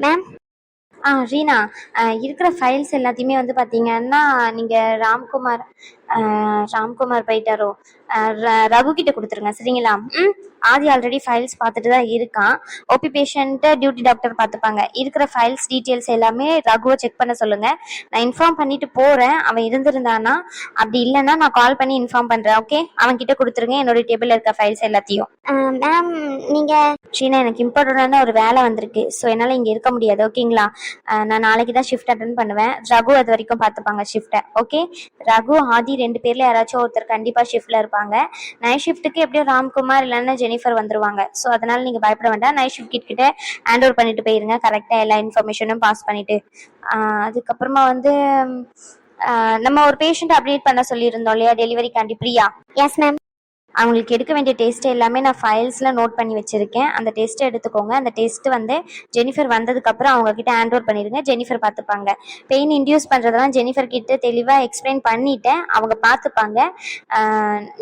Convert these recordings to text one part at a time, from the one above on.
Ma'am ஆ ரீனா இருக்கிற files எல்லாத்தையுமே வந்து பார்த்தீங்கன்னா நீங்கள் ராம்குமார் ராம்குமார் போயிட்டாரோ? ரகு கிட்ட கொடுத்துருங்க சரிங்களா? ம் ஆதி ஆல்ரெடி ஃபைல்ஸ் பார்த்துட்டு தான் இருக்கான். ஓபி பேஷண்ட்டை டியூட்டி டாக்டர் பார்த்துப்பாங்க. இருக்கிற ஃபைல்ஸ் டீட்டெயில்ஸ் எல்லாமே ரகுவை செக் பண்ண சொல்லுங்கள் நான் இன்ஃபார்ம் பண்ணிட்டு போகிறேன் அவன் இருந்திருந்தானா? அப்படி இல்லைன்னா நான் கால் பண்ணி இன்ஃபார்ம் பண்ணுறேன் ஓகே அவன் கிட்ட கொடுத்துருங்க என்னோட டேபிளில் இருக்க ஃபைல்ஸ் எல்லாத்தையும். மேம் நீங்கள் ஸ்ரீனா எனக்கு இம்பார்ட்டண்டான ஒரு வேலை வந்திருக்கு. ஸோ என்னால் இங்கே இருக்க முடியாது ஓகேங்களா நான் நாளைக்கு தான் ஷிஃப்ட் அட்டன் பண்ணுவேன். ரகு அது வரைக்கும் பார்த்துப்பாங்க ஷிஃப்ட்டை ஓகே ரகு ஆதி ரெண்டு பேரில் யாராச்சும் ஒருத்தர் கண்டிப்பாக ஷிஃப்ட்டில் இருப்பாங்க. நைட் ஷிஃப்ட்டுக்கு எப்படியும் ராம்குமார் இல்லைன்னா ஜெனிஃபர் வந்துருவாங்க. ஸோ அதனால் நீங்கள் பயப்பட வேண்டாம். நைட் ஷிஃப்ட் கிட்ட ஹேண்ட் ஓவர் பண்ணிட்டு போயிருங்க. கரெக்டாக எல்லா இன்ஃபர்மேஷனும் பாஸ் பண்ணிட்டு. அதுக்கப்புறமா வந்து நம்ம ஒரு பேஷண்ட் அப்டேட் பண்ண சொல்லியிருந்தோம் இல்லையா? டெலிவரிக்காண்டி பிரியா? எஸ் மேம் அவங்களுக்கு எடுக்க வேண்டிய டெஸ்ட் எல்லாமே நான் ஃபைல்ஸில் நோட் பண்ணி வச்சுருக்கேன். அந்த டெஸ்ட்டை எடுத்துக்கோங்க. அந்த டெஸ்ட் வந்து ஜெனிஃபர் வந்ததுக்கப்புறம் அவங்க கிட்ட ஹேண்ட் ஓவர் பண்ணிடுங்க. ஜெனிஃபர் பார்த்துப்பாங்க. பெயின் இன்டியூஸ் பண்ணுறதெல்லாம் ஜெனிஃபர் கிட்ட தெளிவாக எக்ஸ்பிளைன் பண்ணிட்டேன். அவங்க பார்த்துப்பாங்க.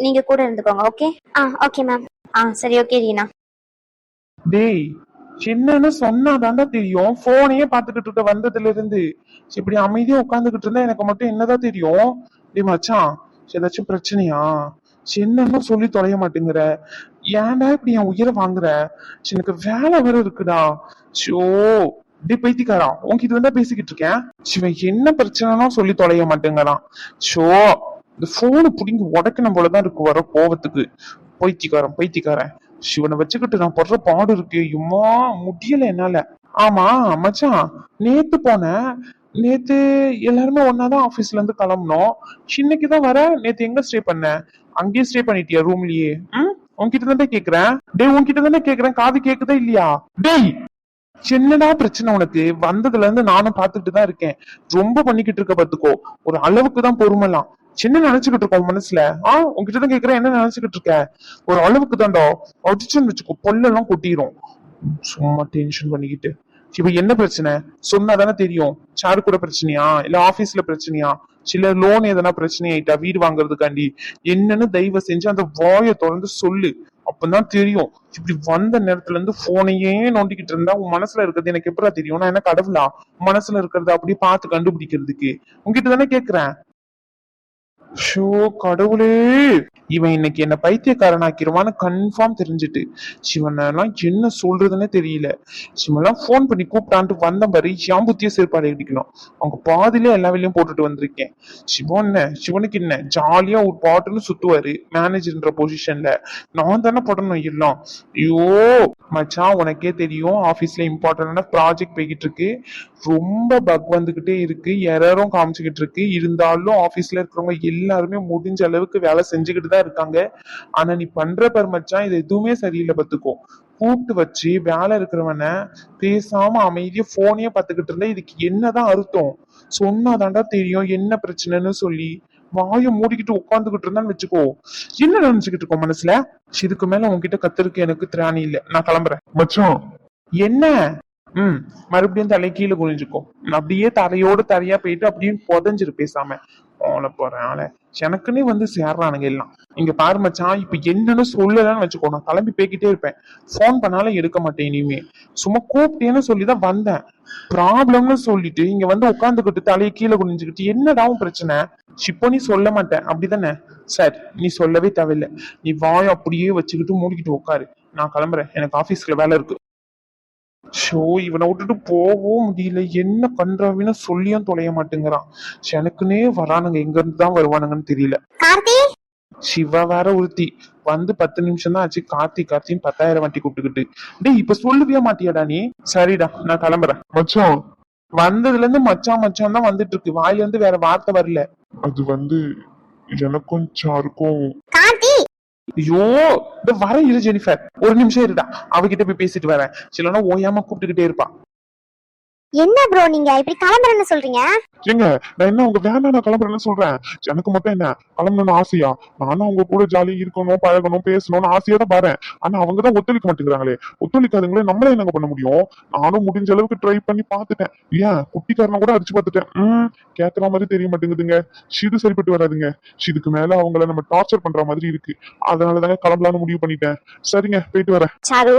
நீங்கள் கூட இருந்துக்கோங்க ஓகே ஆ ஓகே மேம் ஆ சரி ஓகே ரீனா. டேய் சின்னன்னு சொன்னாதாண்டா தெரியும். போனையே பாத்துக்கிட்டு இருக்க வந்ததுல இருந்து இப்படி அமைதியா உட்காந்துக்கிட்டு இருந்தா எனக்கு மட்டும் என்னதான் தெரியும்? டேய் மச்சான் ஏதாச்சும் பிரச்சனையா? என்னன்னு சொல்லி தொலைய மாட்டேங்கிற. ஏன்டா இப்படி என் உயிரை வாங்குற? எனக்கு வேலை வேற இருக்குடா. ஷோ இப்படி பைத்தியக்காரா உன்கிட்ட வந்தா பேசிக்கிட்டு இருக்கேன். சிவன் என்ன பிரச்சனைனா சொல்லி தொலைய மாட்டேங்கிறான். ஷோ இந்த போனை புடிங்கி உடைக்கணும் போலதான் இருக்கு வர கோவத்துக்கு. பைத்தியக்காரன் பைத்தியக்காரன். சிவனை வச்சுக்கிட்டு நான் படுற பாடு இருக்கு. இம்மா முடியல என்னால. ஆமா மச்சான் நேத்து போனேன். நேத்து எல்லாருமே ஒன்னாதான் ஆபீஸ்ல இருந்து கிளம்புனோம். இன்னைக்குதான் வர? நேத்து எங்க ஸ்டே பண்ண? அங்கேயே ஸ்டே பண்ணிட்டியா ரூம்லயே ம்? உன்கிட்ட தானே கேக்குறேன். டேய் உன்கிட்ட தானே கேக்குறேன். காது கேக்குதா இல்லையா? டேய் என்னடா பிரச்சனை உனக்கு? வந்ததுல இருந்து நானும் பாத்துக்கிட்டு தான் இருக்கேன். ரொம்ப பண்ணிக்கிட்டு இருக்க பாத்துக்கோ ஒரு அளவுக்கு தான் பொறுமெல்லாம் சின்ன நினைச்சுக்கிட்டு இருக்கோம் மனசுல? ஆ உன்கிட்ட தான் கேக்குறேன். என்ன நினைச்சுக்கிட்டு இருக்க? ஒரு அளவுக்கு தான்டா அடிச்சுன்னு வச்சுக்கோ பொல்லெல்லாம் கொட்டிரும். சும்மா டென்ஷன் பண்ணிக்கிட்டு. இப்ப என்ன பிரச்சனை? சொன்னா தானே தெரியும். சாரு கூட பிரச்சனையா? இல்ல ஆபீஸ்ல பிரச்சனையா? சில லோன் எதனா பிரச்சனை ஆயிட்டா? வீடு வாங்குறதுக்காண்டி. என்னன்னு தயவு செஞ்சு அந்த வாயை தொடர்ந்து சொல்லு. அப்பதான் தெரியும். இப்படி வந்த நேரத்துல இருந்து போனையே நோண்டிக்கிட்டு இருந்தா உன் மனசுல இருக்கிறது எனக்கு எப்படா தெரியும்? நான் என்ன கடவுளா? மனசுல இருக்கிறத அப்படியே பார்த்து கண்டுபிடிக்கிறதுக்கு. உன்கிட்ட தானே கேக்குறேன். ஷோ கடவுளே! இவன் இன்னைக்கு என்ன பைத்தியக்காரனாக்கிருவான்னு கன்ஃபார்ம் தெரிஞ்சுட்டு சிவனெல்லாம் என்ன சொல்றதுன்னே தெரியல. சிவன்லாம் ஃபோன் பண்ணி கூப்பிட்டான்ட்டு வந்த பாரு என் புத்திய செருப்பாடு அடிக்கணும் அவங்க பாதியிலே எல்லா வேலையும் போட்டுட்டு வந்திருக்கேன். சிவன் என்ன? சிவனுக்கு என்ன? ஜாலியா ஒரு பாட்டுன்னு சுத்துவாரு மேனேஜர்ன்ற பொசிஷன்ல நான் தானே போடணும் எல்லாம். ஐயோ மச்சான் உனக்கே தெரியும் ஆபீஸ்ல இம்பார்ட்டன்டான ப்ராஜெக்ட் போய்கிட்டு இருக்கு. ரொம்ப பக் வந்துகிட்டே இருக்கு எரரும் காமிச்சுக்கிட்டு இருக்கு. இருந்தாலும் ஆபீஸ்ல இருக்கிறவங்க எல்லாருமே முடிஞ்ச அளவுக்கு வேலை செஞ்சுக்கிட்டு தான் இருக்காங்க. ஆனா நீ பண்ற பாரு மச்சான் இது எதுவுமே சரியில்லை பாத்துக்கோ கூப்பிட்டு வச்சு வேலை இருக்கிறவன பேசாம அமைதியா போனையே பார்த்துக்கிட்டு இருந்தா இதுக்கு என்னதான் அர்த்தம்? சொன்னாதாண்டா தெரியும் என்ன பிரச்சனைன்னு சொல்லி வாயை மூடிக்கிட்டு உட்காந்துக்கிட்டு இருந்தான்னு வச்சுக்கோ. என்ன நினைச்சுக்கிட்டு இருக்கோம் மனசுல? இதுக்கு மேல உன்கிட்ட கத்திருக்கு எனக்கு திராணி இல்ல. நான் கிளம்புறேன். மச்சான். என்ன? ம் மறுபடியும் தலை கீழே குனிஞ்சுக்கோ அப்படியே தரையோட தரையா போயிட்டு அப்படியே புதஞ்சிரு பேசாம. ஓல போறேன் எனக்குன்னே வந்து சேர்றானுங்க எல்லாம். இங்க பாரு மச்சான் இப்ப என்னன்னு சொல்லலன்னு வச்சுக்கோ நான் கிளம்பி போய்கிட்டே இருப்பேன். ஃபோன் பண்ணாலும் எடுக்க மாட்டேன் இனிமே. சும்மா கூப்பிட்டேன்னு சொல்லிதான் வந்தேன். ப்ராப்ளம்னு சொல்லிட்டு இங்க வந்து உட்காந்துக்கிட்டு தலையை கீழே குனிஞ்சுக்கிட்டு என்னடாவும் பிரச்சனை? இப்போ நீ சொல்ல மாட்டேன். அப்படிதானே? சார் நீ சொல்லவே தேவையில்லை. நீ வாய் அப்படியே வச்சுக்கிட்டு மூடிக்கிட்டு உட்காரு. நான் கிளம்புறேன். எனக்கு ஆபீஸ்ல வேலை இருக்கு. ஷோ இவனை விட்டுட்டு போகவும் முடியல. என்ன பண்றாவின்னு சொல்லியும் தொலைய மாட்டேங்கிறான். எனக்குன்னே வரானுங்க. எங்க இருந்து தான் வருவானுங்கன்னு தெரியல. கார்த்தி? சிவா வேற ஒருத்தி வந்து பத்து நிமிஷம் தான் ஆச்சு. கார்த்தி கார்த்தின்னு பத்தாயிரம் வாட்டி கூப்பிட்டுக்கிட்டு. டேய் இப்ப சொல்லவே மாட்டியாடா நீ? சரிடா நான் கிளம்புறேன். மச்சான். வந்ததுல இருந்து மச்சான் மச்சான் தான் வந்துட்டு இருக்கு வாயில இருந்து வேற வார்த்தை வரல. அது வந்து எனக்கும் சாருக்கும் கார்த்தி? ஐயோ இந்த வர இரு ஜெனிஃபர். ஒரு நிமிஷம் இருடா. அவகிட்ட போய் பேசிட்டு வரேன். சிலனா ஓயாம கூப்பிட்டுக்கிட்டே இருப்பா. என்ன ப்ரோ நீங்க? இப்படி கிளம்புறேன்னு சொல்றீங்க? ஏங்க நான் என்ன உங்க வேண்டாம் நான் கிளம்புறேன்னு சொல்றேன். எனக்கு மட்டும் என்ன கிளம்பணும்னு ஆசையா? நானும் அவங்க கூட ஜாலியா இருக்கணும் பழகணும் பேசணும்னு ஆசையா தான் பாறேன். ஆனா அவங்க தான் ஒத்துழைக்க மாட்டேங்கிறாங்களே. ஒத்துழைக்காதங்களே நம்மளே என்னங்க பண்ண முடியும்? நானும் முடிஞ்ச அளவுக்கு ட்ரை பண்ணி பார்த்துட்டேன். ஏன்? குட்டிக்காரனை கூட அடிச்சு பார்த்துட்டேன். ம் கேட்கற மாதிரி தெரிய மாட்டேங்குதுங்க. இது சரிப்பட்டு வராதுங்க. இதுக்கு மேல அவங்கள நம்ம டார்ச்சர் பண்ற மாதிரி இருக்கு. அதனால தாங்க கிளம்பலாம்னு முடிவு பண்ணிட்டேன். சரிங்க போயிட்டு வரேன். சாரு?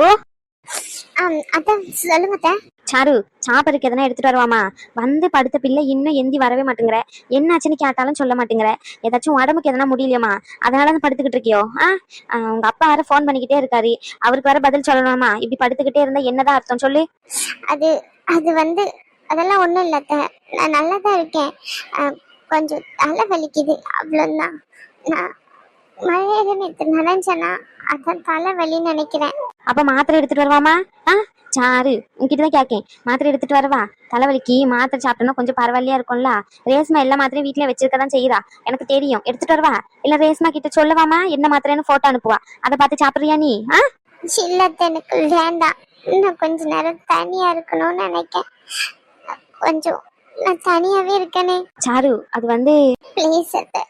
அதான் சொல்லுங்க. சாரு சாப்பிட்றதுக்கு எதனா எடுத்துட்டு வருவாமா? வந்து படுத்த பிள்ளை இன்னும் எந்தி வரவே மாட்டேங்கிற. என்னாச்சுன்னு கேட்டாலும் சொல்ல மாட்டேங்கிற. ஏதாச்சும் உடம்புக்கு எதனா முடியலையாமா அதனால தான் படுத்துக்கிட்டு இருக்கியோ? ஆ? உங்க அப்பா வேற ஃபோன் பண்ணிக்கிட்டே இருக்காரு. அவருக்கு வேற பதில் சொல்லணுமா இப்படி படுத்துக்கிட்டே இருந்தா என்னதான் அர்த்தம்? சொல்லு. அது அது வந்து அதெல்லாம் ஒண்ணும் இல்ல. நான் நல்லா தான் இருக்கேன் கொஞ்சம் தலை வலிக்குது. அவ்வளவுதான். நான் மழையில நேற்று நனைஞ்சேனா அதான் தலை வலின்னு நினைக்கிறேன். அப்ப மாத்திரை எடுத்துட்டு வருவாமா? ஆ? சாரு உன்கிட்ட தான் கேட்கேன் மாத்திரை எடுத்துட்டு வரவா? தலைவலிக்கு மாத்திரை சாப்பிட்டோம்னா கொஞ்சம் பரவாயில்லையா இருக்கும்ல? ரேஸ்மா எல்லா மாத்திரையும் வீட்ல வச்சிருக்க தான் செய்யறா. எனக்கு தெரியும். எடுத்துட்டு வரவா? இல்ல ரேஸ்மா கிட்ட சொல்லவாமா? என்ன மாத்திரைன்னு போட்டோ அனுப்புவா. அதை பார்த்து சாப்பிடுறியா நீ? ஆ? இல்ல அத்தை, எனக்கு வேண்டாம். இன்னும் கொஞ்ச நேரம் தனியா இருக்கணும்னு நினைக்கிறேன் கொஞ்சம் நான் தனியாவே இருக்கனே. சாரு அது வந்து ப்ளீஸ் அத்தை.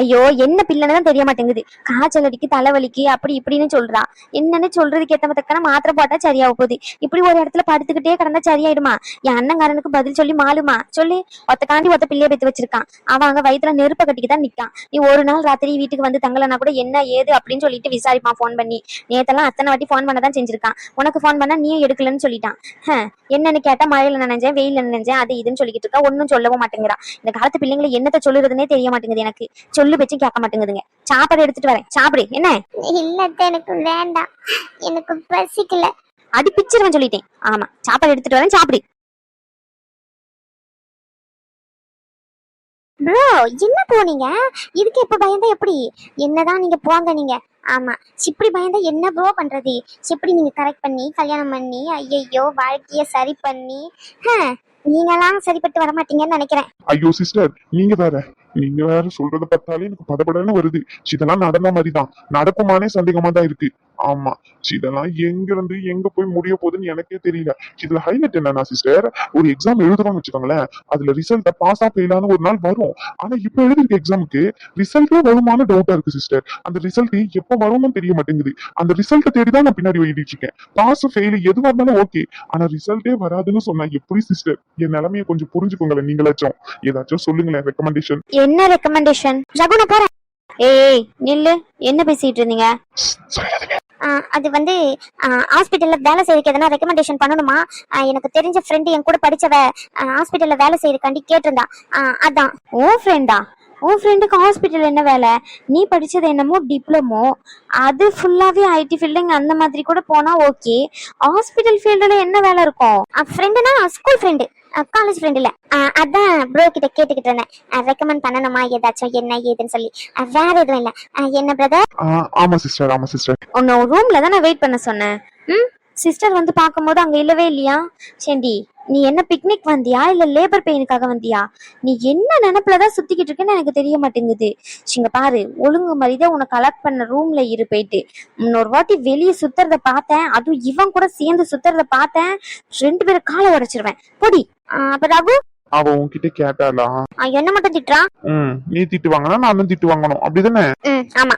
ஐயோ என்ன பிள்ளைன்னு தான் தெரிய மாட்டேங்குது காய்ச்சல் அடிக்கு தலைவலிக்கு அப்படி இப்படின்னு சொல்றான் என்னன்னு சொல்றதுக்கு ஏத்த தக்கன மாத்திரை போட்டா சரியாக போகுது. இப்படி ஒரு இடத்துல படுத்துக்கிட்டே கிடந்தா சரியாயிடுமா? என் அண்ணங்காரனுக்கு பதில் சொல்லி மாலுமா? சொல்லி. ஒத்தக்காண்டி ஒத்த பிள்ளைய பெத்து வச்சிருக்கான். அவன் அங்க வயிற்றுல நெருப்ப கட்டிக்கு தான் நிக்கான். நீ ஒரு நாள் ராத்திரி வீட்டுக்கு வந்து தங்கலனா கூட என்ன ஏது அப்படின்னு சொல்லிட்டு விசாரிப்பான் போன் பண்ணி. நேத்தெல்லாம் அத்தனை வாட்டி போன் பண்ண தான் செஞ்சிருக்கான். உனக்கு போன் பண்ணா நீயும் எடுக்கலன்னு சொல்லிட்டான். என்னன்னு கேட்டா மழையில நினைஞ்சேன் வெயில நினைஞ்சேன் அது இதுன்னு சொல்லிக்கிட்டு இருக்கா. ஒன்னும் சொல்லவும் மாட்டேங்கிறான் இந்த காலத்து பிள்ளைங்களை என்னத்த சொல்லுறதுன்னே தெரிய மாட்டேங்குது எனக்கு. சொல்லு வச்சும் கேட்க மாட்டேங்குதுங்க. சாப்பாடு எடுத்துட்டு வரேன். சாப்பிடு. என்ன? இல்ல அத்தை, எனக்கு வேண்டாம். எனக்கு பசிக்கல. அடி பிச்சிருவன் சொல்லிட்டேன். ஆமா. சாப்பாடு எடுத்துட்டு வரேன். சாப்பிடு. ப்ரோ என்ன போனீங்க இதுக்கு எப்ப பயந்தா எப்படி? என்னதான் நீங்க போங்க நீங்க. ஆமா. இப்படி பயந்தா என்ன ப்ரோ பண்றது? எப்படி நீங்க கரெக்ட் பண்ணி கல்யாணம் பண்ணி ஐயையோ வாழ்க்கைய சரி பண்ணி ஹம், நீங்களாம் சரிப்பட்டு வர மாட்டீங்கன்னு நினைக்கிறேன். ஐயோ சிஸ்டர் நீங்க வேற. நீங்க வேற சொல்றத பார்த்தாலே எனக்கு படபடன்னு வருது. இதெல்லாம் நடந்த மாதிரிதான். நடக்குமானே சந்தேகமா தான் இருக்கு. ஆமா. இதெல்லாம் எங்க இருந்து எங்க போய் முடிய போகுதுன்னு எனக்கே தெரியல. இதுல ஹைலைட் என்னன்னா சிஸ்டர் ஒரு எக்ஸாம் எழுதுறோம்னு வச்சுக்கோங்களேன். அதுல ரிசல்ட் பாஸா ஃபெயிலான ஒரு நாள் வரும். ஆனா இப்ப எழுதிருக்க எக்ஸாமுக்கு ரிசல்ட்டே வருமான டவுட்டா இருக்கு சிஸ்டர் அந்த ரிசல்ட் எப்ப வரும்னு தெரிய மாட்டேங்குது. அந்த ரிசல்ட் தேடி தான் நான் பின்னாடி எழுதிட்டு இருக்கேன். பாஸ் ஃபெயில் எதுவா இருந்தாலும் ஓகே ஆனா ரிசல்ட்டே வராதுன்னு சொன்னா எப்படி சிஸ்டர் என் நிலைமைய கொஞ்சம் புரிஞ்சுக்கோங்களேன் நீங்களாச்சும். ஏதாச்சும் சொல்லுங்களேன் ரெக்கமெண்டேஷன் என்ன ரெக்கமெண்டேஷன் போறேன். ஏய் நில்லு. என்ன பேசிட்டு இருந்தீங்க? அது வந்து ஹாஸ்பிட்டல்ல வேலை செய்யறதுக்கு எதனா ரெக்கமெண்டேஷன் பண்ணணுமா எனக்கு தெரிஞ்ச ஃப்ரெண்டு என் கூட படிச்சவ ஹாஸ்பிட்டல்ல வேலை செய்யறதுக்காண்டி கேட்டிருந்தா. அதான். உன் ஃப்ரெண்டா உன் ஃப்ரெண்டுக்கு ஹாஸ்பிட்டல் என்ன வேலை? நீ படிச்சது என்னமோ டிப்ளமோ அது ஃபுல்லாவே ஐடி ஃபீல்டுங்க அந்த மாதிரி கூட போனா ஓகே ஹாஸ்பிட்டல் ஃபீல்டுல என்ன வேலை இருக்கும்? ஃப்ரெண்டுனா ஸ்கூல் ஃப்ரெண்டு காலேஜ் ஃப்ரெண்ட் இல்ல. அதான் ப்ரோ கிட்ட கேட்டுக்கிட்டு இருந்தேன். ரெக்கமெண்ட் பண்ணணுமா? ஏதாச்சும் என்ன ஏதுன்னு சொல்லி. வேற எதுவும் இல்ல. என்ன பிரதர் ஆமா சிஸ்டர் ஆமா சிஸ்டர் உன்னை ரூம்ல தான் நான் வெயிட் பண்ண சொன்னேன். ம்? சிஸ்டர் வந்து பார்க்கும்போது அங்க இல்லவே இல்லையா? சேண்டி நீ என்ன பிக்னிக் வந்தியா? இல்ல லேபர் பெயினுக்காக வந்தியா? நீ என்ன நினைப்புல தான் சுத்திக்கிட்டு இருக்கேன்னு எனக்கு தெரிய மாட்டேங்குது. இங்க பாரு ஒழுங்கு மரியாதை உன்னை கலெக்ட் பண்ண ரூம்ல இரு போயிட்டு. இன்னொரு வாட்டி வெளியே சுத்துறத பார்த்தேன். அதுவும் இவன் கூட சேர்ந்து சுத்துறத பார்த்தேன். ரெண்டு பேரும் காலை உடைச்சிருவேன். பொடி அப்ப ரகு? அவ உன்கிட்ட கேட்டாளா? என்ன மட்டும் திட்டுறான் ம் நீ திட்டு வாங்கினா நானும் திட்டு வாங்கணும். அப்படிதானே? ம் ஆமா.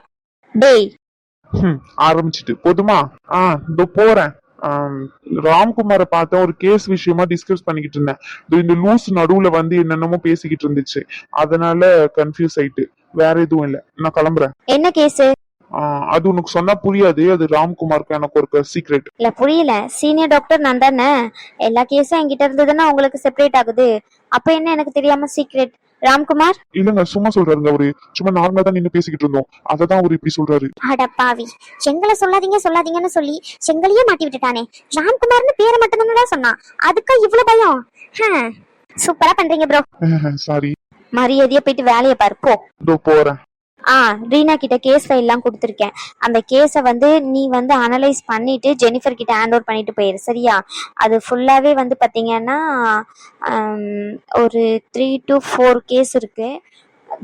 டேய். ஆரம்பிச்சிட்டு. போதுமா? ஆ இதோ போறேன். ராம்குமாரை பார்த்தேன். ஒரு கேஸ் விஷயமா டிஸ்கஸ் பண்ணிக்கிட்டு இருந்தேன். இந்த லூஸ் நடுவுல வந்து என்னென்னமோ பேசிக்கிட்டு இருந்துச்சு. அதனால கன்ஃபியூஸ் ஆயிட்டு. வேற எதுவும் இல்ல. நான் கிளம்புறேன். என்ன கேஸ் அது உனக்கு சொன்னா புரியாது. அது ராம்குமாருக்கு எனக்கு ஒரு சீக்ரெட் இல்ல புரியல. சீனியர் டாக்டர் நான் தானே. எல்லா கேஸும் என்கிட்ட இருந்ததுன்னா உங்களுக்கு செப்பரேட் ஆகுது. அப்ப என்ன எனக்கு தெரியாம சீக்ரெட் ராம்குமார்? இல்லங்க சும்மா சொல்றாருங்க அவரு. சும்மா நார்மலா தான் நின்னு பேசிக்கிட்டு இருந்தோம். அததான் அவரு இப்படி சொல்றாரு. அட பாவி. செங்கலை சொல்லாதீங்க சொல்லாதீங்கன்னு சொல்லி செங்கலையே மாட்டி விட்டுட்டானே. ராம்குமார்னு பேரை மட்டும் தான் சொன்னான். அதுக்கா இவ்வளவு பயம்? சூப்பரா பண்றீங்க ப்ரோ சாரி மரியாதையா போயிட்டு வேலையை பாரு போ. இதோ போறேன். ஆ ரீனா கிட்ட கேஸ் ஃபைல்லாம் கொடுத்துருக்கேன். அந்த கேஸை வந்து நீ வந்து அனலைஸ் பண்ணிட்டு ஜெனிஃபர் கிட்ட ஹேண்ட் ஓவர் பண்ணிட்டு போயிரு சரியா? அது ஃபுல்லாவே வந்து பாத்தீங்கன்னா ஆம், ஒரு த்ரீ டு ஃபோர் கேஸ் இருக்கு.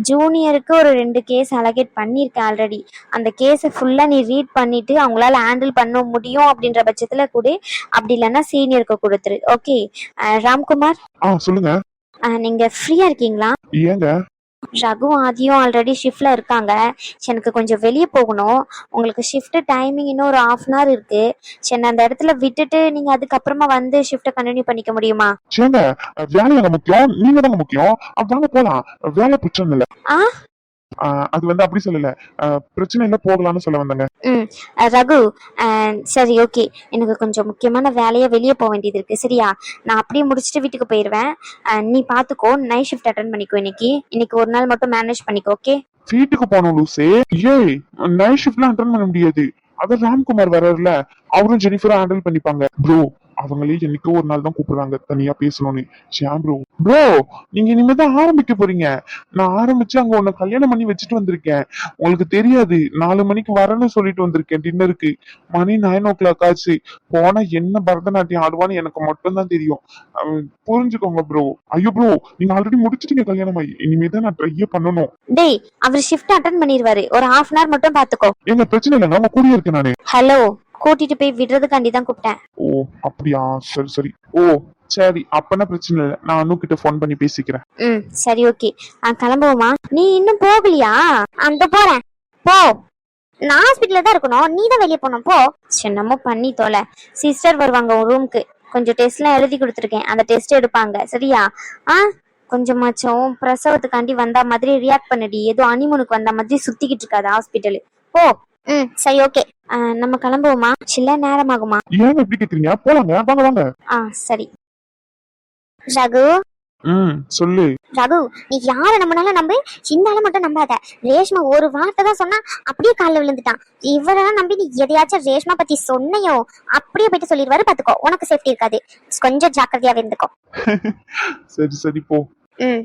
ஜூனியருக்கு ஒரு ரெண்டு கேஸ் அலகேட் பண்ணியிருக்கேன் ஆல்ரெடி அந்த கேஸை ஃபுல்லாக நீ ரீட் பண்ணிட்டு அவங்களால ஹேண்டில் பண்ண முடியும் அப்படின்ற பட்சத்தில் கொடு. அப்படி இல்லைன்னா சீனியருக்கு கொடுத்துரு. ஓகே ராம்குமார்? ஆ சொல்லுங்க. அஹ், நீங்க ஃப்ரீயா இருக்கீங்களா? ஏங்க? ரகு ஆதியும் ஆல்ரெடி ஷிஃப்ட்ல இருக்காங்க. எனக்கு கொஞ்சம் வெளியே போகணும். உங்களுக்கு ஷிஃப்ட் டைமிங் இன்னும் ஒரு ஹாஃப் அன் ஹவர் இருக்கு. சரி அந்த இடத்துல விட்டுட்டு நீங்க அதுக்கப்புறமா வந்து ஷிஃப்ட்டை கண்டினியூ பண்ணிக்க முடியுமா? சேங்க வேலையாங்க முக்கியம் நீங்க தாங்க முக்கியம் அதாங்க போலாம். வேலை பிரச்சனை இல்ல. ஆ? அது வந்து அப்படி சொல்லல. பிரச்சனை இல்ல போகலாம்னு சொல்ல வந்தேங்க. ரகு சரி ஓகே. எனக்கு கொஞ்சம் முக்கியமான வேலையா வெளியே போக வேண்டியது இருக்கு. சரியா? நான் அப்படியே முடிச்சுட்டு வீட்டுக்கு போயிடுவேன் நீ பார்த்துக்கோ நைட் ஷிஃப்ட் அட்டன் பண்ணிக்கோ இன்னைக்கு. இன்னைக்கு ஒரு நாள் மட்டும் மேனேஜ் பண்ணிக்கோ ஓகே? வீட்டுக்கு போனோம் லூசே. ஏய் நைட் ஷிஃப்ட்லாம் அட்டன் பண்ண முடியாது. அதான் ராம்குமார் வர்றாருல. அவரும் ஜெனிஃபரும் ஹேண்டில் பண்ணிப்பாங்க. ப்ரோ அவங்களே என்னைக்கோ ஒரு நாள் தான் கூப்பிடுறாங்க. தனியா பேசணும்னு. ஷாம் ப்ரோ ப்ரோ நீங்க இனிமே தான் ஆரம்பிக்க போறீங்க. நான் ஆரம்பிச்சு அங்க உன்னை கல்யாணம் பண்ணி வச்சுட்டு வந்திருக்கேன். உங்களுக்கு தெரியாது. நாலு மணிக்கு வரேன்னு சொல்லிட்டு வந்திருக்கேன். டின்னருக்கு மணி நைன் ஓ கிளாக் ஆச்சு. போனா என்ன பரதநாட்டியம் ஆடுவான்னு எனக்கு மட்டும்தான் தெரியும். புரிஞ்சுக்கோங்க ப்ரோ ஐயோ ப்ரோ நீங்க ஆல்ரெடி முடிச்சிட்டீங்க கல்யாணம் ஆகி இனிமே தான் நான் ட்ரையே பண்ணணும். டேய் அவர் ஷிஃப்ட் அட்டன் பண்ணிடுவாரு ஒரு ஹாஃப் அன் ஹவர் மட்டும் பார்த்துக்கோ எங்க பிரச்சனை இல்லைங்க. அவங்க கூடிய இருக்கேன் நானு. ஹலோ கூட்டிட்டு போய் விடுறதுக்காண்டி தான் கூப்பிட்டேன். ஓ அப்படியா? சரி சரி. ஓ சரி அப்பனா பிரச்சனை இல்லை. நான் அனு கிட்ட ஃபோன் பண்ணி பேசிக்கிறேன். ம் சரி ஓகே. கிளம்புவோமா? நீ இன்னும் போகலையா? அந்த போறேன். போ. நான் ஹாஸ்பிட்டல்ல தான் இருக்கணும். நீ தான் வெளியே போகணும். போ. சின்னமோ பண்ணி தொலை. சிஸ்டர் வருவாங்க உன் ரூமுக்கு கொஞ்சம் டெஸ்ட்லாம் எழுதி கொடுத்துருக்கேன். அந்த டெஸ்ட் எடுப்பாங்க. சரியா? ஆ கொஞ்சமாச்சும் பிரசவத்துக்காண்டி வந்தா மாதிரி ரியாக்ட் பண்ணடி. ஏதோ அனிமனுக்கு வந்த மாதிரி சுத்திக்கிட்டு இருக்காது ஹாஸ்பிட்டலு போ. ம் சரி ஓகே. ஆ, நம்ம கிளம்புவோமா? சில்ல நேரமாகுமா? ஏங்க எப்படி கேக்குறீங்க? போலாங்க. வாங்க வாங்க. ஆ சரி. ரகு? ம் சொல்லு. ரகு நீ யார நம்பினாலும் நம்பு. சிந்தால மட்டும் நம்பாத. ரேஷ்மா ஒரு வார்த்தை தான் சொன்னா அப்படியே காலில் விழுந்துட்டான். இவரெல்லாம் நம்பி நீ எதையாச்சும் ரேஷ்மா பத்தி சொன்னையோ அப்படியே போயிட்டு சொல்லிடுவாரு பாத்துக்கோ. உனக்கு சேஃப்டி இருக்காது. கொஞ்சம் ஜாக்கிரதையாவே இருந்துக்கோ. சரி சரி போ. ம்.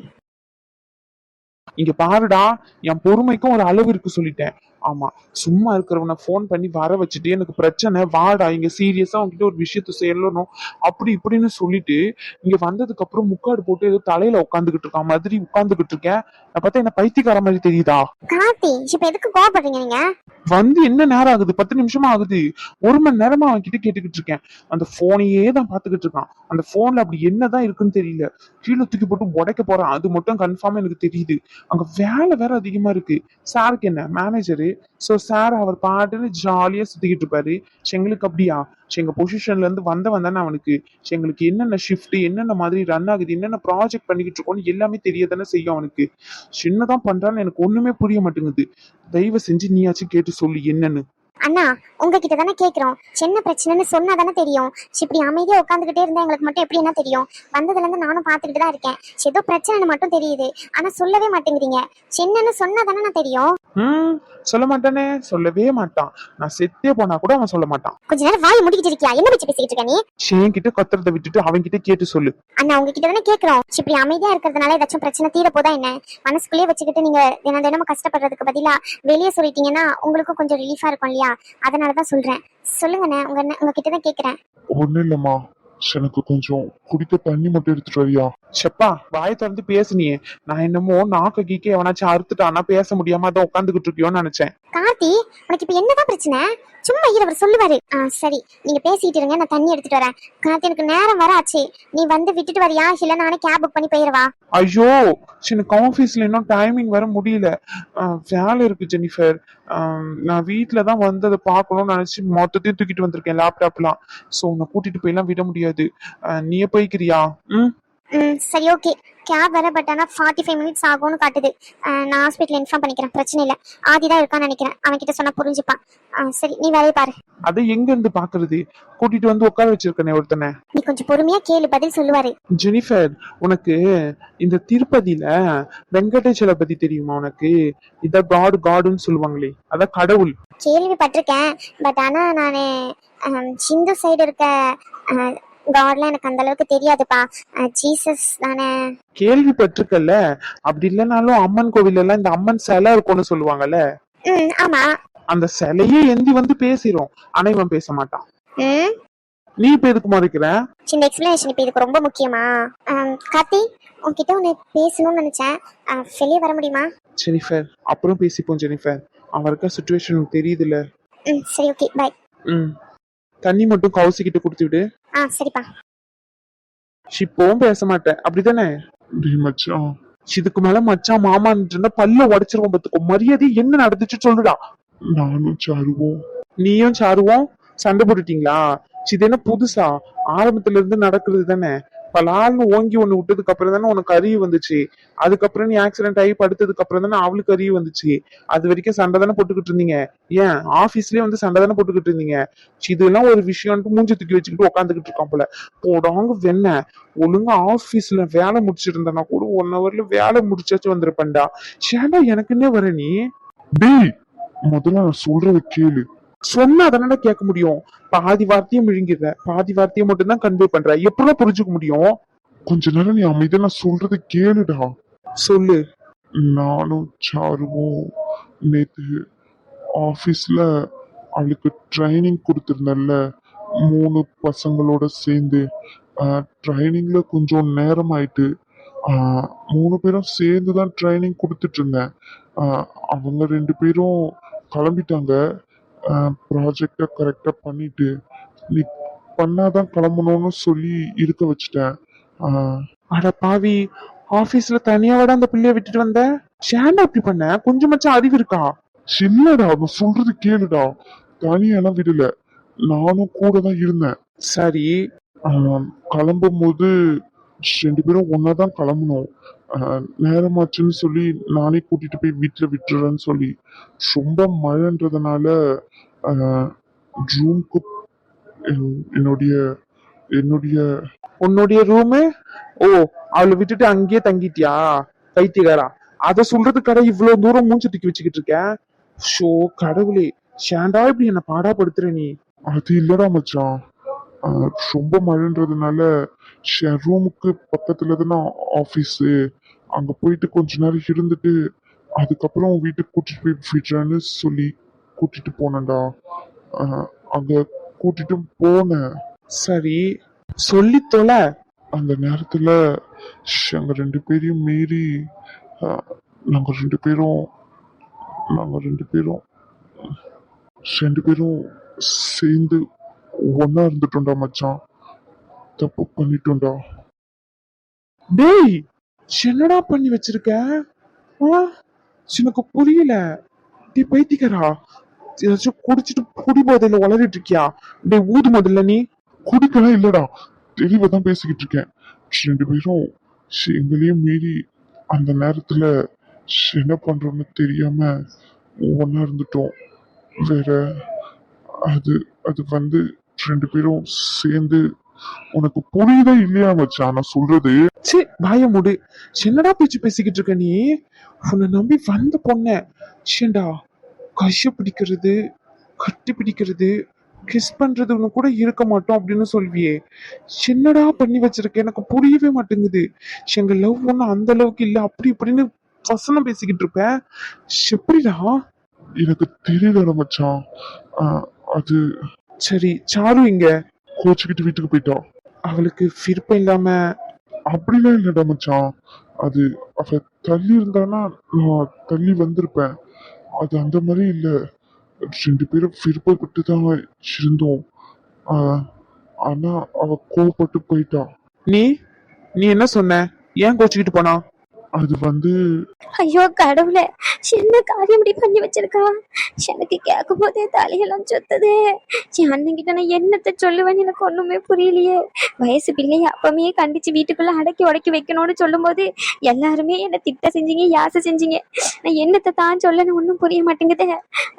இங்க பாருடா என் பொறுமைக்கும் ஒரு அளவு இருக்கு சொல்லிட்டேன். ஆமா. சும்மா இருக்கிறவனை ஃபோன் பண்ணி வர வச்சுட்டு எனக்கு பிரச்சனை வாடா இங்க சீரியஸா உன்கிட்ட ஒரு விஷயத்த சொல்லணும். அப்படி இப்படின்னு சொல்லிட்டு இங்க வந்ததுக்கு அப்புறம் முக்காடு போட்டு ஏதோ தலையில உட்காந்துக்கிட்டு இருக்க மாதிரி உட்காந்துக்கிட்டு இருக்கேன். நான் பார்த்தா என்ன பைத்தியக்கார மாதிரி தெரியுதா? கார்த்தி இப்ப எதுக்கு கோவப்படுறீங்க நீங்க? வந்து என்ன நேரம் ஆகுது? பத்து நிமிஷமா ஆகுது. ஒரு மணி நேரமா அவன் கிட்ட கேட்டுக்கிட்டு இருக்கேன். அந்த போனையே தான் பாத்துக்கிட்டு இருக்கான். அந்த போன்ல அப்படி என்னதான் இருக்குன்னு தெரியல. கீழே தூக்கி போட்டு உடைக்க போறான். அது மட்டும் கன்ஃபார்ம் எனக்கு தெரியுது. அங்க வேலை வேற அதிகமா இருக்கு. சாருக்கு என்ன? மேனேஜரு சோ சார் அவர் பாட்டுன்னு ஜாலியா சுத்திக்கிட்டு இருப்பாரு. எங்களுக்கு அப்படியா? சரி, எங்க பொசிஷன்ல இருந்து வந்தவன் தானே அவனுக்கு எங்களுக்கு என்னென்ன ஷிஃப்ட் என்னென்ன மாதிரி ரன் ஆகுது என்னென்ன ப்ராஜெக்ட் பண்ணிக்கிட்டு இருக்கோம்னு எல்லாமே தெரியதானே செய்யும் அவனுக்கு. சின்னதான் பண்றான்னு எனக்கு ஒண்ணுமே புரிய மாட்டேங்குது. தயவு செஞ்சு நீயாச்சும் கேட்டு சொல்லு என்னன்னு. அண்ணா உங்ககிட்ட தானே கேக்குறோம். சின்ன பிரச்சனைன்னு சொன்னா தானே தெரியும் இப்படி அமைதியா உட்காந்துக்கிட்டே இருந்தா எங்களுக்கு மட்டும் எப்படி என்ன தெரியும்? வந்ததுல இருந்து நானும் பாத்துக்கிட்டு தான் இருக்கேன். ஏதோ பிரச்சனைன்னு மட்டும் தெரியுது. ஆனா சொல்லவே மாட்டேங்கிறீங்க. சின்னன்னு சொன்னா தானே நான் தெரியும்? சொல்ல மாட்டானே சொல்லவே மாட்டான். நான் செத்தே போனா கூட அவன் சொல்ல மாட்டான். கொஞ்ச நேரம் வாய் முடிக்கிட்டு இருக்கியா என்ன பத்தி பேசிக்கிட்டு இருக்க நீ? சேன் கிட்ட கத்துறதை விட்டுட்டு அவன் கிட்ட கேட்டு சொல்லு. அண்ணா உங்ககிட்ட தானே கேக்குறோம். இப்படி அமைதியா இருக்கிறதுனால ஏதாச்சும் பிரச்சனை தீர போதா என்ன? மனசுக்குள்ளேயே வச்சுக்கிட்டு நீங்க தினம் தினமும் கஷ்டப்படுறதுக்கு பதிலா வெளியே சொல்லிட்டீங்கன்னா உங்களுக்கும் கொஞ்சம் ரிலீஃபா இருக்கும் இல்லையா? அதனாலதான் சொல்றேன். சொல்லுங்கண்ணே உங்க உங்ககிட்ட தான் கேக்குறேன். ஒண்ணும் இல்லம்மா. எனக்கு கொஞ்சம் குடிக்க தண்ணி மட்டும் எடுத்துட்டு வரியா செப்பா வாயை திறந்து பேசுனியே நான் என்னமோ நாக்க கீக்க எவனாச்சும் அறுத்துட்டானா பேச முடியாம அதான் உட்காந்துக்கிட்டு இருக்கியோன்னு நினைச்சேன். கார்த்தி உனக்கு இப்ப என்னதான் பிரச்சனை? சும்மா இரு அவர் சொல்லுவாரு. ஆ சரி நீங்க பேசிட்டு இருங்க நான் தண்ணி எடுத்துட்டு வரேன். கார்த்தி எனக்கு நேரம் வர ஆச்சு நீ வந்து விட்டுட்டு வரியா? இல்ல நானே கேப் புக் பண்ணி போயிடவா? ஐயோ எனக்கு ஆஃபீஸ்ல இன்னும் டைமிங் வர முடியல. வேலை இருக்கு ஜெனிஃபர். நான் வீட்டில தான் வந்து அதை பார்க்கணும்னு நினைச்சு மொத்தத்தையும் தூக்கிட்டு வந்திருக்கேன் லேப்டாப்லாம் ஸோ உன்னை கூட்டிட்டு போயெல்லாம் விட முடியாது. நீயே போய்க்கிறியா? ம்? சரி ஓகே கேப் வர பட் ஆனால் ஃபார்ட்டி ஃபைவ் மினிட்ஸ் ஆகும்னு காட்டுது. நான் ஹாஸ்பிட்டல் இன்ஃபார்ம் பண்ணிக்கிறேன். பிரச்சனை இல்லை. ஆதி தான் இருக்கான்னு நினைக்கிறேன். அவன் கிட்ட சொன்னா புரிஞ்சுப்பான். சரி நீ வேலையை பாரு. அதை எங்க இருந்து பாக்குறது கூட்டிட்டு வந்து உட்கார வச்சிருக்கனே ஒருத்தனை. நீ கொஞ்சம் பொறுமையா கேளு பதில் சொல்லுவாரு. ஜெனிஃபர் உனக்கு இந்த திருப்பதியில வெங்கடேஸ்வர பத்தி தெரியுமா உனக்கு? இத காட் காடுன்னு சொல்லுவாங்களே. அதான் கடவுள். கேள்விப்பட்டிருக்கேன். பட் ஆனா நான் ஹிந்து சைடு இருக்க காட்லாம் எனக்கு அந்த அளவுக்கு தெரியாதுப்பா. ஜீசஸ் தானே. கேள்விப்பட்டிருக்கல அப்படி இல்லைனாலும் அம்மன் கோவில் எல்லாம் இந்த அம்மன் சிலை இருக்கும்னு சொல்லுவாங்கல்ல? ம் ஆமா. அந்த சிலையே எந்தி வந்து பேசிரும். ஆனா இவன் பேச மாட்டான். ம். நீ இப்ப எதுக்கு மறைக்கிற? சின்ன எக்ஸ்பிளனேஷன் இப்போ இதுக்கு ரொம்ப முக்கியமா. கார்த்தி உன்கிட்ட ஒன்று பேசணும்னு நினைச்சேன். வெளியே வர முடியுமா? ஜெனிஃபர் அப்புறம் பேசிப்போம் ஜெனிஃபர் அவன் இருக்க சுச்சுவேஷன் தெரியுதுல்ல. ம் சரி ஓகே பாய் ம். தண்ணி மட்டும் கவுசிக்கிட்டு கொடுத்து விடு ஆ சரிப்பா. இப்பவும் பேச மாட்டேன். அப்படிதானே? டேய் மச்சான். இதுக்கு மேல மச்சான் மாமான்னு இருந்தா பல்ல உடைச்சிருவோம் பத்துக்கோ. மரியாதை என்ன நடந்துச்சு சொல்லுடா. நானும் சாருவோம். நீயும் சாருவோம். சண்டை போட்டுட்டீங்களா? இது என்ன புதுசா? ஆரம்பத்துல இருந்து நடக்கிறது தானே. பலால்னு ஓங்கி ஒண்ணு விட்டதுக்கு அப்புறம் தானே உனக்கு அறிவு வந்துச்சு? அதுக்கப்புறம் நீ ஆக்சிடென்ட் ஆகி படுத்ததுக்கு அப்புறம் தானே அவளுக்கு அறிவு வந்துச்சு? அது வரைக்கும் சண்டை தானே போட்டுக்கிட்டு இருந்தீங்க. ஏன்? ஆபீஸ்லயே வந்து சண்டை தானே போட்டுக்கிட்டு இருந்தீங்க? இதெல்லாம் ஒரு விஷயம்னு மூஞ்சி தூக்கி வச்சுக்கிட்டு உட்காந்துக்கிட்டு இருக்கான் போல. போடாங்க வெண்ண ஒழுங்கா ஆபீஸ்ல வேலை முடிச்சிட்டு இருந்தா கூட ஒன் ஹவர்ல வேலை முடிச்சாச்சும் வந்திருப்பேன்டா. சேடா எனக்குன்னே வர நீ? டேய் முதல்ல நான் சொல்றத கேளு. சொன்னா தானடா கேட்க முடியும். பாதி வார்த்தையை முழுங்கிடுற பாதி வார்த்தையை மட்டும் தான் கன்வே பண்ற. எப்படிலாம் புரிஞ்சுக்க முடியும்? கொஞ்ச நேரம் நீ அமைதியா நான் சொல்றத கேளுடா. சொல்லு. நானும் சாருவும் நேத்து ஆபீஸ்ல அவளுக்கு ட்ரைனிங் கொடுத்துருந்தேன்ல. மூணு பசங்களோட சேர்ந்து. ட்ரைனிங்ல கொஞ்சம் நேரம் ஆயிட்டு மூணு பேரும் சேர்ந்து தான் ட்ரைனிங் கொடுத்துட்டு இருந்தேன். அவங்க ரெண்டு பேரும் கிளம்பிட்டாங்க. ப்ராஜெக்டை கரெக்டாக பண்ணிட்டு நீ பண்ணாதான் கிளம்பணும்னு சொல்லி இருக்க வச்சுட்டேன். அட பாவி ஆபீஸ்ல தனியாவோட அந்த பிள்ளைய விட்டுட்டு வந்த? சேண்டா அப்படி பண்ண? கொஞ்சமாச்சும் அறிவு இருக்கா? இல்லடா அவன் சொல்றது கேளுடா. தனியெல்லாம் விடல. நானும் கூட தான் இருந்தேன். சரி. கிளம்பும் போது ரெண்டு பேரும் ஒன்னா தான் கிளம்பணும். நேரமாச்சுன்னு சொல்லி நானே கூட்டிட்டு போய் வீட்டுல விட்டுறேன்னு சொல்லி. ரொம்ப மழைன்றதுனால ரூம்க்கு என்னுடைய என்னுடைய உன்னுடைய ரூமு ஓ அவளை விட்டுட்டு அங்கேயே தங்கிட்டியா? பைத்தியகாரா அத சொல்றதுக்காக இவ்வளவு தூரம் மூஞ்சி தூக்கி வச்சுக்கிட்டு இருக்க? ஷோ கடவுளே. ஷேண்டா இப்படி என்ன பாடாப்படுத்துற நீ? அது இல்லடா மச்சான். ரொம்ப மழைன்றதுனால ரூமுக்கு பக்கத்துல தானே ஆஃபீஸு அங்க போயிட்டு கொஞ்ச நேரம் இருந்துட்டு அதுக்கப்புறம் வீட்டுக்கு கூட்டிட்டு போய் விடுறேன்னு சொல்லி கூட்டிட்டு போனேன்டா. அங்க கூட்டிட்டு போனேன். சரி. சொல்லி தொலை. அந்த நேரத்துல எங்க ரெண்டு பேரையும் மீறி நாங்க ரெண்டு பேரும் நாங்க ரெண்டு பேரும் ரெண்டு பேரும் சேர்ந்து ஒன்னா இருந்துட்டோம்டா மச்சான். தப்பு பண்ணிட்டோம்டா. டேய் என்னடா பண்ணி வச்சிருக்க? ஆ? எனக்கு புரியல. டேய் பைத்திக்கரா ஏதாச்சும் குடிச்சிட்டு குடி போதையில வளரிட்டு இருக்கியா? டேய் ஊது முதல்ல நீ. குடிக்கலாம் இல்லடா. தெளிவா தான் பேசிக்கிட்டு இருக்கேன். ரெண்டு பேரும் எங்களையும் மீறி அந்த நேரத்துல என்ன பண்றோம்னு தெரியாம ஒன்னா இருந்துட்டோம். வேற அது அது வந்து ரெண்டு பேரும் சேர்ந்து உனக்கு புரியுதா இல்லையா மச்சான்? நான் சொல்றது சே பாய மூடு. என்னடா பேச்சு பேசிக்கிட்டு இருக்க நீ? உன்னை நம்பி வந்த பொண்ண. சேண்டா கைய பிடிக்கிறது கட்டி பிடிக்கிறது கிஸ் பண்றது உனக்கு கூட இருக்க மாட்டோம் அப்படின்னு சொல்வியே. என்னடா பண்ணி வச்சிருக்க? எனக்கு புரியவே மாட்டேங்குது. எங்க லவ் ஒன்றும் அந்த அளவுக்கு இல்ல. அப்படி இப்படின்னு வசனம் பேசிக்கிட்டு இருப்பேன் எப்படிடா? எனக்கு தெரியலடா மச்சான். அது சரி சாரு இங்க. கோச்சுக்கிட்டு வீட்டுக்கு போயிட்டா அவளுக்கு விருப்பம் இல்லாம அப்படிலாம் இல்லடா மச்சான். அது அவ தள்ளி இருந்தானா நான் தள்ளி வந்திருப்பேன். அது அந்த மாதிரி இல்ல. ரெண்டு பேரும் விருப்பப்பட்டு தான் இருந்தோம் ஆனா அவ கோவப்பட்டு போயிட்டா. நீ நீ என்ன சொன்ன? ஏன் கோச்சுக்கிட்டு போனா? அது வந்து ஐயோ கடவுளே என்ன காரியம் இப்படி பண்ணி வச்சிருக்கா? எனக்கு கேட்கும் போதே தலையெல்லாம் சொத்துதே. என் அண்ணன்கிட்ட நான் என்னத்தை சொல்லுவேன்னு எனக்கு ஒண்ணுமே புரியலையே. வயசு பிள்ளைய அப்பமே கண்டிச்சு வீட்டுக்குள்ள அடக்கி உடக்கி வைக்கணும்னு சொல்லும்போது எல்லாருமே என்னை திட்ட செஞ்சீங்க யாசை செஞ்சீங்க. நான் என்னத்தை தான் சொல்லணும்? ஒன்றும் புரிய மாட்டேங்குதே.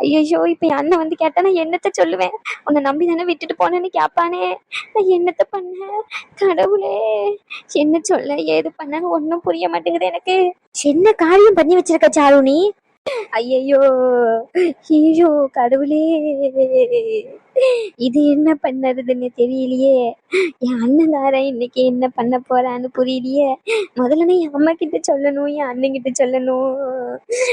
ஐயோ இப்ப என் அண்ணன் வந்து கேட்டா நான் என்னத்தை சொல்லுவேன்? உன்னை நம்பி தானே விட்டுட்டு போனேன்னு கேட்பானே நான் என்னத்தை பண்ண கடவுளே என்ன சொல்ல ஏது பண்ண ஒன்றும் புரிய மாட்டேங்குது. எனக்கு என்ன காரியம் பண்ணி வச்சிருக்க சாருணி? ஐயோ ஐயையோ ஐயோ கடவுளே. இது என்ன பண்ணறதுன்னு தெரியலையே. என் அண்ணங்காரன் இன்னைக்கு என்ன பண்ண போறான்னு புரியலையே. முதல்ல நான் என் அம்மா கிட்ட சொல்லணும் என் அண்ணன் கிட்ட சொல்லணும்.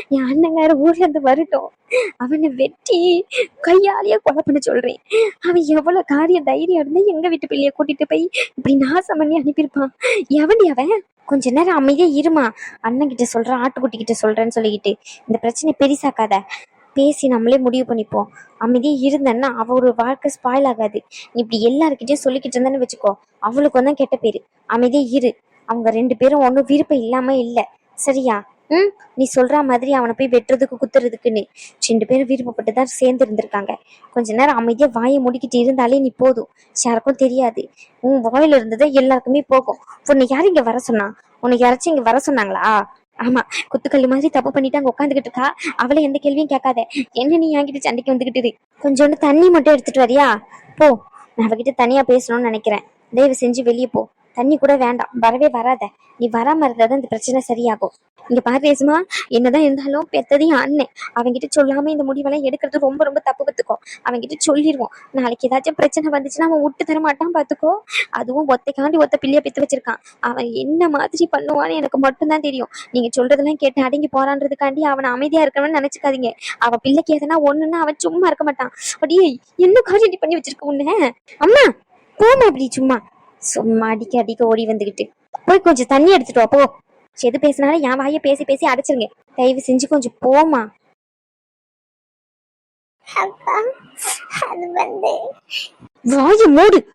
என் அண்ணங்கார ஊர்ல இருந்து வரட்டும். அவனை வெட்டி கையாலேயே கொலை பண்ண சொல்றேன். அவன் எவ்வளவு காரிய தைரியம் இருந்தா எங்க வீட்டு பிள்ளைய கூட்டிட்டு போய் இப்படி நாசம் பண்ணி அனுப்பியிருப்பான்? எவன் அவன்? கொஞ்ச நேரம் அமைதியாக இருமா. அண்ணன் கிட்ட சொல்கிறேன் ஆட்டுக்குட்டி கிட்ட சொல்கிறேன்னு சொல்லிக்கிட்டு. இந்த பிரச்சனை பெருசாக்காத. பேசி நம்மளே முடிவு பண்ணிப்போம். அமைதியாக இருந்தேன்னா அவ ஒரு வாழ்க்கை ஸ்பாயில் ஆகாது. நீ இப்படி எல்லாருக்கிட்டையும் சொல்லிக்கிட்டு இருந்தேன்னு வச்சுக்கோ அவளுக்கு தான் கெட்ட பேர். அமைதியாக இரு. அவங்க ரெண்டு பேரும் ஒன்றும் விருப்பம் இல்லாமல் இல்லை. சரியா? ம் நீ சொல்ற மாதிரி அவனை போய் வெட்டுறதுக்கு குத்துறதுக்குன்னு. ரெண்டு பேரும் விருப்பப்பட்டு தான் சேர்ந்து இருந்திருக்காங்க. கொஞ்ச நேரம் அமைதியா வாயை முடிக்கிட்டு இருந்தாலே நீ போதும். யாருக்கும் தெரியாது. உன் வாயில இருந்தது எல்லாருக்குமே போகும். உன்னை யாரும் இங்க வர சொன்னா? உன்னை யாராச்சும் இங்க வர சொன்னாங்களா? ஆமா குத்துக்கல் மாதிரி தப்பு பண்ணிட்டு அங்க உட்காந்துக்கிட்டு இருக்கா? அவளை எந்த கேள்வியும் கேட்காத. என்ன நீ என்கிட்ட சண்டைக்கு வந்துகிட்டு கொஞ்சோண்டு தண்ணி மட்டும் எடுத்துட்டு வரியா? போ நான் அவகிட்ட தனியா பேசணும்னு நினைக்கிறேன். தயவு செஞ்சு வெளியே போ. தண்ணி கூட வேண்டாம். வரவே வராத. நீ வராம இருந்தா இந்த பிரச்சனை சரியாகும். இங்க பாரு ரேசுமா என்னதான் இருந்தாலும் பெத்ததையும் அண்ணன் அவன்கிட்ட சொல்லாம இந்த முடிவெல்லாம் எடுக்கிறது ரொம்ப ரொம்ப தப்பு பார்த்துக்கோ. அவன்கிட்ட சொல்லிடுவோம் நாளைக்கு ஏதாச்சும் பிரச்சனை வந்துச்சுன்னா அவன் விட்டு தர மாட்டான் பார்த்துக்கோ. அதுவும் ஒத்தைக்காண்டி ஒத்த பிள்ளைய பெத்து வச்சிருக்கான். அவன் என்ன மாதிரி பண்ணுவான்னு எனக்கு மட்டும்தான் தெரியும். நீங்க சொல்றதெல்லாம் கேட்டு அடங்கி போறான்றதுக்காண்டி அவனை அமைதியா இருக்கணும்னு நினைச்சுக்காதீங்க. அவ பிள்ளைக்கு எதனா ஒண்ணுன்னா அவன் சும்மா இருக்க மாட்டான். அப்படியே என்ன காரியம் பண்ணி வச்சிருக்க உன்ன? அம்மா போமா அப்படி சும்மா. சும்மா அடிக்க அடிக்க ஓடி வந்துகிட்டு. போய் கொஞ்சம் தண்ணி எடுத்துட்டு வா போ. எது பேசினாலும் என் வாயை பேசி பேசி அடைச்சிருங்க. தயவு செஞ்சு கொஞ்சம் போமா வாயை மூடு.